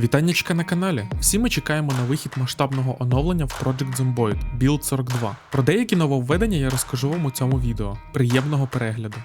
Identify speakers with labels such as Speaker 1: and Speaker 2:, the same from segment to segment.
Speaker 1: Вітаннячка на каналі. Всі ми чекаємо на вихід масштабного оновлення в Project Zomboid Build 42. Про деякі нововведення я розкажу вам у цьому відео. Приємного перегляду.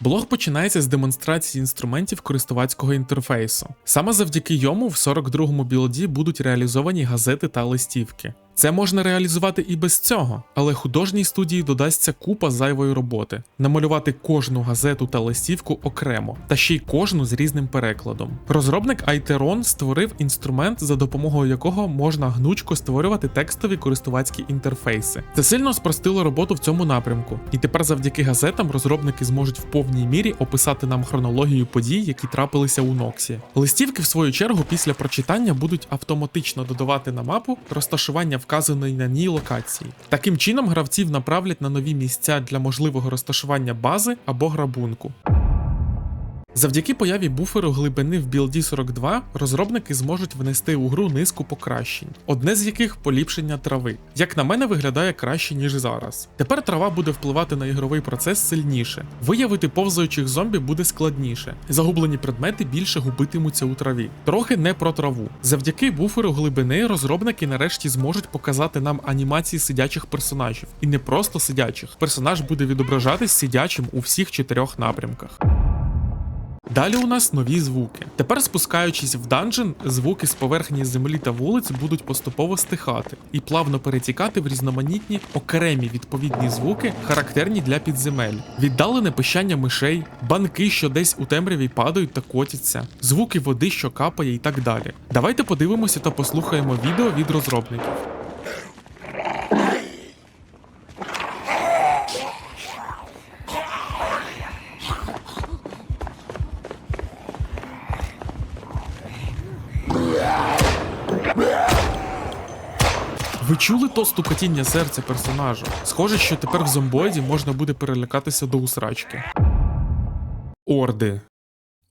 Speaker 1: Блог починається з демонстрації інструментів користувацького інтерфейсу. Саме завдяки йому в 42-му білді будуть реалізовані газети та листівки. Це можна реалізувати і без цього, але художній студії додасться купа зайвої роботи: намалювати кожну газету та листівку окремо, та ще й кожну з різним перекладом. Розробник Aiteron створив інструмент, за допомогою якого можна гнучко створювати текстові користувацькі інтерфейси. Це сильно спростило роботу в цьому напрямку, і тепер завдяки газетам розробники зможуть в повній мірі описати нам хронологію подій, які трапилися у Ноксі. Листівки, в свою чергу, після прочитання будуть автоматично додавати на мапу розташування вказаної на ній локації. Таким чином гравців направлять на нові місця для можливого розташування бази або грабунку. Завдяки появі буферу глибини в білді 42 розробники зможуть внести у гру низку покращень, одне з яких поліпшення трави. Як на мене, виглядає краще, ніж зараз. Тепер трава буде впливати на ігровий процес сильніше. Виявити повзаючих зомбі буде складніше. Загублені предмети більше губитимуться у траві. Трохи не про траву. Завдяки буферу глибини розробники нарешті зможуть показати нам анімації сидячих персонажів. І не просто сидячих. Персонаж буде відображатись сидячим у всіх чотирьох напрямках. Далі у нас нові звуки. Тепер, спускаючись в данжен, звуки з поверхні землі та вулиць будуть поступово стихати і плавно перетікати в різноманітні окремі відповідні звуки, характерні для підземель, віддалене пищання мишей, банки, що десь у темряві падають та котяться, звуки води, що капає, і так далі. Давайте подивимося та послухаємо відео від розробників. Ви чули то стукотіння серця персонажа? Схоже, що тепер в зомбоїді можна буде перелякатися до усрачки. Орди.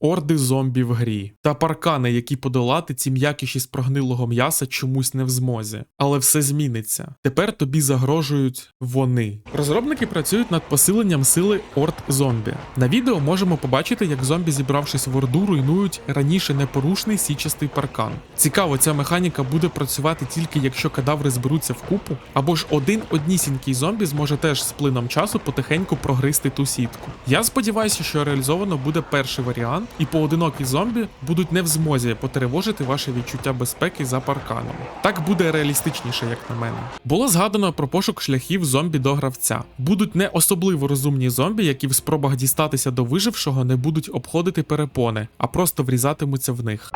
Speaker 1: Орди зомбі в грі. Та паркани, які подолати ці м'якіші з прогнилого м'яса чомусь не в змозі. Але все зміниться. Тепер тобі загрожують вони. Розробники працюють над посиленням сили орд зомбі. На відео можемо побачити, як зомбі, зібравшись в орду, руйнують раніше непорушний січастий паркан. Цікаво, ця механіка буде працювати тільки якщо кадаври зберуться в купу, або ж один однісінький зомбі зможе теж з плином часу потихеньку прогризти ту сітку. Я сподіваюся, що реалізовано буде перший варіант, і поодинокі зомбі будуть не в змозі потривожити ваше відчуття безпеки за парканом. Так буде реалістичніше, як на мене. Було згадано про пошук шляхів зомбі до гравця. Будуть не особливо розумні зомбі, які в спробах дістатися до вижившого не будуть обходити перепони, а просто врізатимуться в них.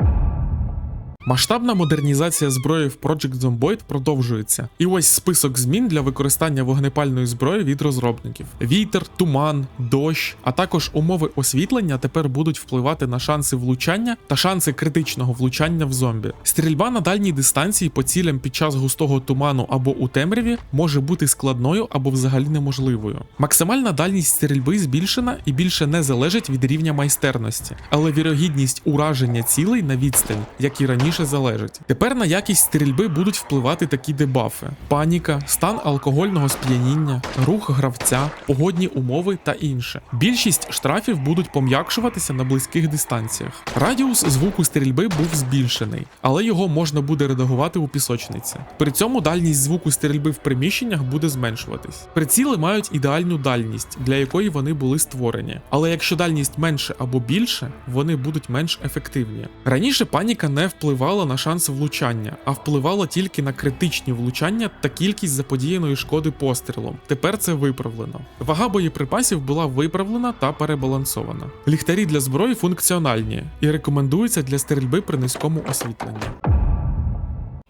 Speaker 1: Масштабна модернізація зброї в Project Zomboid продовжується. І ось список змін для використання вогнепальної зброї від розробників: вітер, туман, дощ, а також умови освітлення тепер будуть впливати на шанси влучання та шанси критичного влучання в зомбі. Стрільба на дальній дистанції по цілям під час густого туману або у темряві може бути складною або взагалі неможливою. Максимальна дальність стрільби збільшена і більше не залежить від рівня майстерності, але вірогідність ураження цілей на відстань, як і раніше залежить. Тепер на якість стрільби будуть впливати такі дебафи: паніка, стан алкогольного сп'яніння, рух гравця, погодні умови та інше. Більшість штрафів будуть пом'якшуватися на близьких дистанціях. Радіус звуку стрільби був збільшений, але його можна буде редагувати у пісочниці. При цьому дальність звуку стрільби в приміщеннях буде зменшуватись. Приціли мають ідеальну дальність, для якої вони були створені. Але якщо дальність менше або більше, вони будуть менш ефективні. Раніше паніка не впливала на шанс влучання, а впливала тільки на критичні влучання та кількість заподіяної шкоди пострілом. Тепер це виправлено. Вага боєприпасів була виправлена та перебалансована. Ліхтарі для зброї функціональні і рекомендуються для стрільби при низькому освітленні.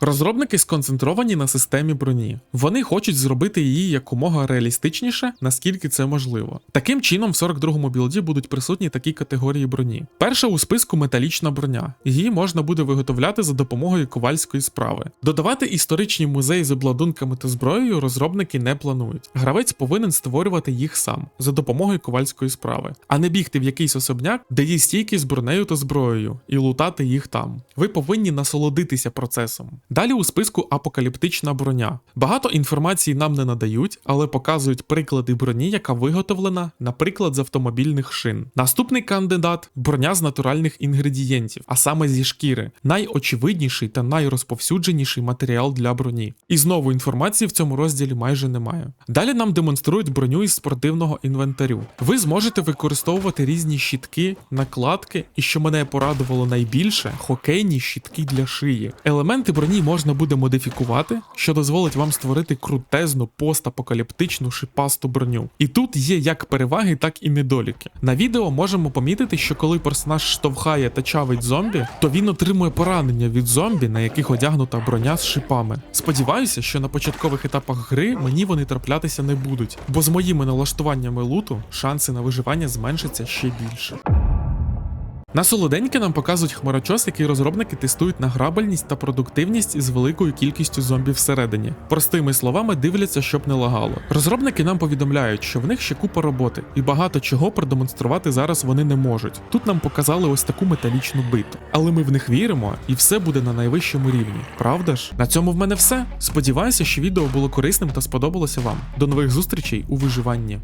Speaker 1: Розробники сконцентровані на системі броні. Вони хочуть зробити її якомога реалістичніше, наскільки це можливо. Таким чином, в 42-му білді будуть присутні такі категорії броні. Перша у списку металічна броня. Її можна буде виготовляти за допомогою ковальської справи. Додавати історичні музеї з обладунками та зброєю розробники не планують. Гравець повинен створювати їх сам за допомогою ковальської справи, а не бігти в якийсь особняк, де є стійки з бронею та зброєю, і лутати їх там. Ви повинні насолодитися процесом. Далі у списку апокаліптична броня. Багато інформації нам не надають, але показують приклади броні, яка виготовлена, наприклад, з автомобільних шин. Наступний кандидат броня з натуральних інгредієнтів, а саме зі шкіри, найочевидніший та найрозповсюдженіший матеріал для броні. І знову інформації в цьому розділі майже немає. Далі нам демонструють броню із спортивного інвентарю. Ви зможете використовувати різні щітки, накладки, і що мене порадувало найбільше хокейні щітки для шиї. Елементи броні можна буде модифікувати, що дозволить вам створити крутезну постапокаліптичну шипасту броню. І тут є як переваги, так і недоліки. На відео можемо помітити, що коли персонаж штовхає та чавить зомбі, то він отримує поранення від зомбі, на яких одягнута броня з шипами. Сподіваюся, що на початкових етапах гри мені вони траплятися не будуть, бо з моїми налаштуваннями луту шанси на виживання зменшаться ще більше. На солоденьке нам показують хмарочос, який розробники тестують на грабельність та продуктивність із великою кількістю зомбів всередині. Простими словами, дивляться, щоб не лагало. Розробники нам повідомляють, що в них ще купа роботи, і багато чого продемонструвати зараз вони не можуть. Тут нам показали ось таку металічну биту. Але ми в них віримо, і все буде на найвищому рівні. Правда ж? На цьому в мене все. Сподіваюся, що відео було корисним та сподобалося вам. До нових зустрічей у виживанні.